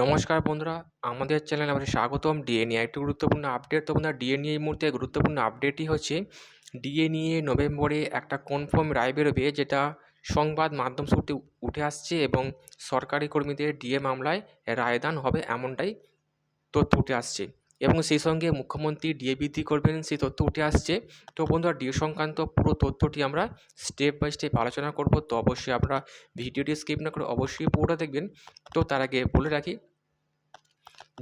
নমস্কার বন্ধুরা, আমাদের চ্যানেলে আমাদের স্বাগতম। ডিএ নিয়ে একটি গুরুত্বপূর্ণ আপডেট তো বন্ধুরা ডিএ নিয়ে এই মুহূর্তে গুরুত্বপূর্ণ আপডেটই হচ্ছে ডিএ নিয়ে নভেম্বরে একটা কনফার্ম রায় বেরোবে, যেটা সংবাদ মাধ্যম সূত্রে উঠে আসছে এবং সরকারি কর্মীদের ডিএ মামলায় রায়দান হবে, এমনটাই তথ্য উঠে আসছে। এবং সেই সঙ্গে মুখ্যমন্ত্রী ডিএ বৃদ্ধি করবেন সেই তথ্য উঠে আসছে। তো বন্ধুরা ডিএ সংক্রান্ত পুরো তথ্যটি আমরা স্টেপ বাই স্টেপ আলোচনা করব। তো অবশ্যই আপনারা ভিডিওটি স্কিপ না করে অবশ্যই পুরোটা দেখবেন। তো তার আগে বলে রাখি,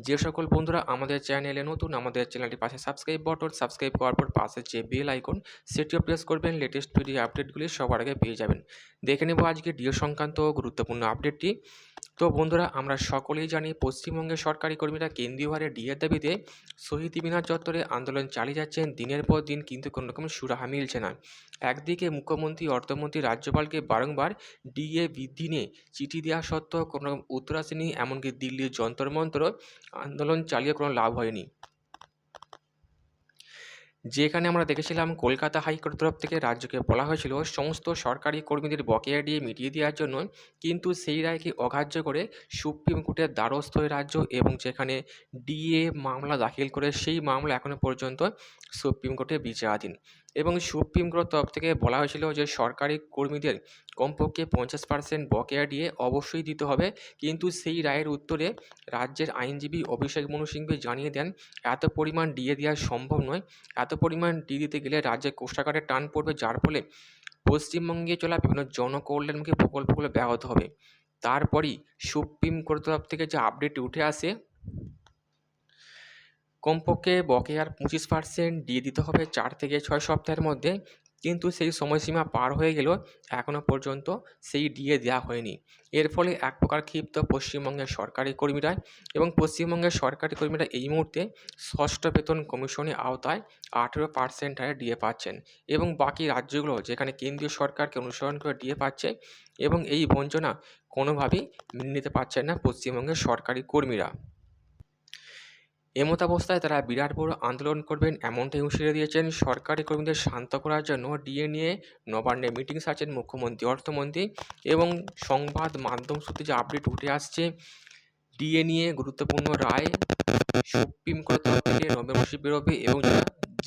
যে সকল বন্ধুরা আমাদের চ্যানেলে নতুন, আমাদের চ্যানেলটি পাশে সাবস্ক্রাইব বটন সাবস্ক্রাইব করার পর পাশে যে বেল আইকন সেটিও প্রেস করবেন। লেটেস্ট ভিডিও আপডেটগুলি সবার আগে পেয়ে যাবেন। দেখে নেব আজকে ডিও সংক্রান্ত গুরুত্বপূর্ণ আপডেটটি তো বন্ধুরা, আমরা সকলেই জানি পশ্চিমবঙ্গের সরকারি কর্মীরা কেন্দ্রীয় হারে ডিএর দাবিতে শহীদ মিনার চত্বরে আন্দোলন চালিয়ে যাচ্ছেন। দিনের পর দিন কিন্তু কোনো রকম সুরাহা মিলছে না। একদিকে মুখ্যমন্ত্রী, অর্থমন্ত্রী রাজ্যপালকে বারংবার ডিএ বৃদ্ধি নিয়ে চিঠি দেওয়া সত্ত্বেও কোনো রকম উত্তর আসেনি। এমনকি দিল্লির যন্তর মন্ত্র আন্দোলন চালিয়ে কোনো লাভ হয়নি। যেখানে আমরা দেখেছিলাম কলকাতা হাইকোর্ট তরফ থেকে রাজ্যকে বলা হয়েছিল সমস্ত সরকারি কর্মীদের বকেয়া দিয়ে মিটিয়ে দেওয়ার জন্য, কিন্তু সেই রায়কে অগ্রাহ্য করে সুপ্রিম কোর্টের দ্বারস্থ রাজ্য এবং যেখানে ডিএ মামলা দাখিল করে সেই মামলা এখনও পর্যন্ত সুপ্রিম কোর্টে বিচারাধীন। এবং সুপ্রিম কোর্ট তরফ থেকে বলা হয়েছিল যে সরকারি কর্মীদের কমপক্ষে পঞ্চাশ পার্সেন্ট বকেয়া দিয়ে অবশ্যই দিতে হবে, কিন্তু সেই রায়ের উত্তরে রাজ্যের আইনজীবী অভিষেক মনু জানিয়ে দেন, এত পরিমাণ ডিএ দেওয়া সম্ভব নয়, এত পরিমাণ টি দিতে গেলে রাজ্যের কোষাগারে টান পড়বে, যার ফলে পশ্চিমবঙ্গে চলা বিভিন্ন জনকল্যাণমুখী প্রকল্পগুলো ব্যাহত হবে। তারপরই সুপ্রিম কোর্ট তরফ থেকে যে আপডেট উঠে আসে, কমপক্ষে বকেয়ার পঁচিশ পার্সেন্ট দিয়ে দিতে হবে চার থেকে ছয় সপ্তাহের মধ্যে। কিন্তু সেই সময়সীমা পার হয়ে গেলেও এখনও পর্যন্ত সেই ডিএ দেওয়া হয়নি। এর ফলে এক প্রকার ক্ষিপ্ত পশ্চিমবঙ্গের সরকারি কর্মীরা এবং পশ্চিমবঙ্গের সরকারি কর্মীরা এই মুহূর্তে ষষ্ঠ বেতন কমিশনের আওতায় আঠেরো পার্সেন্ট হারে ডিএ পাচ্ছেন এবং বাকি রাজ্যগুলো যেখানে কেন্দ্রীয় সরকারকে অনুসরণ করে ডিএ পাচ্ছে এবং এই বঞ্চনা কোনোভাবেই মেনে নিতে পারছেন না পশ্চিমবঙ্গের সরকারি কর্মীরা। এমতাবস্থায় তারা বিরাট বড় আন্দোলন করবেন এমনটাই হুঁশিয়ারি দিয়েছেন সরকারি কর্মীদের শান্ত করার জন্য ডিএ নিয়ে নবান্নে মিটিং সারছেন মুখ্যমন্ত্রী, অর্থমন্ত্রী এবং সংবাদ মাধ্যম সূত্রে যে আপডেট উঠে আসছে ডিএ নিয়ে গুরুত্বপূর্ণ রায় সুপ্রিম কোর্ট তরফ থেকে নভেম্বর মাসে বেরোবে এবং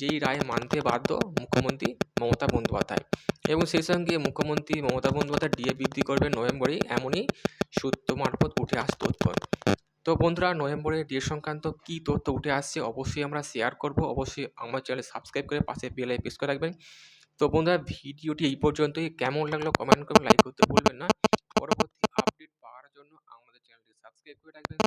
যেই রায় মানতে বাধ্য মুখ্যমন্ত্রী মমতা বন্দ্যোপাধ্যায়। এবং সেই সঙ্গে মুখ্যমন্ত্রী মমতা বন্দ্যোপাধ্যায় ডিএ বৃদ্ধি করবেন নভেম্বরে এমনই সূত্র মারফত উঠে আসত তথ্য। তো বন্ধুরা, নভেম্বরে ডেট সংক্রান্ত কী তথ্য উঠে আসছে অবশ্যই আমরা শেয়ার করব। অবশ্যই আমার চ্যানেল সাবস্ক্রাইব করে পাশে বেল প্রেস করে রাখবেন। তো বন্ধুরা, ভিডিওটি এই পর্যন্তই। কেমন লাগল কমেন্ট করে লাইক করতে ভুলবেন না। পরবর্তী আপডেট পাওয়ার জন্য আমাদের চ্যানেলটি সাবস্ক্রাইব করে রাখবেন।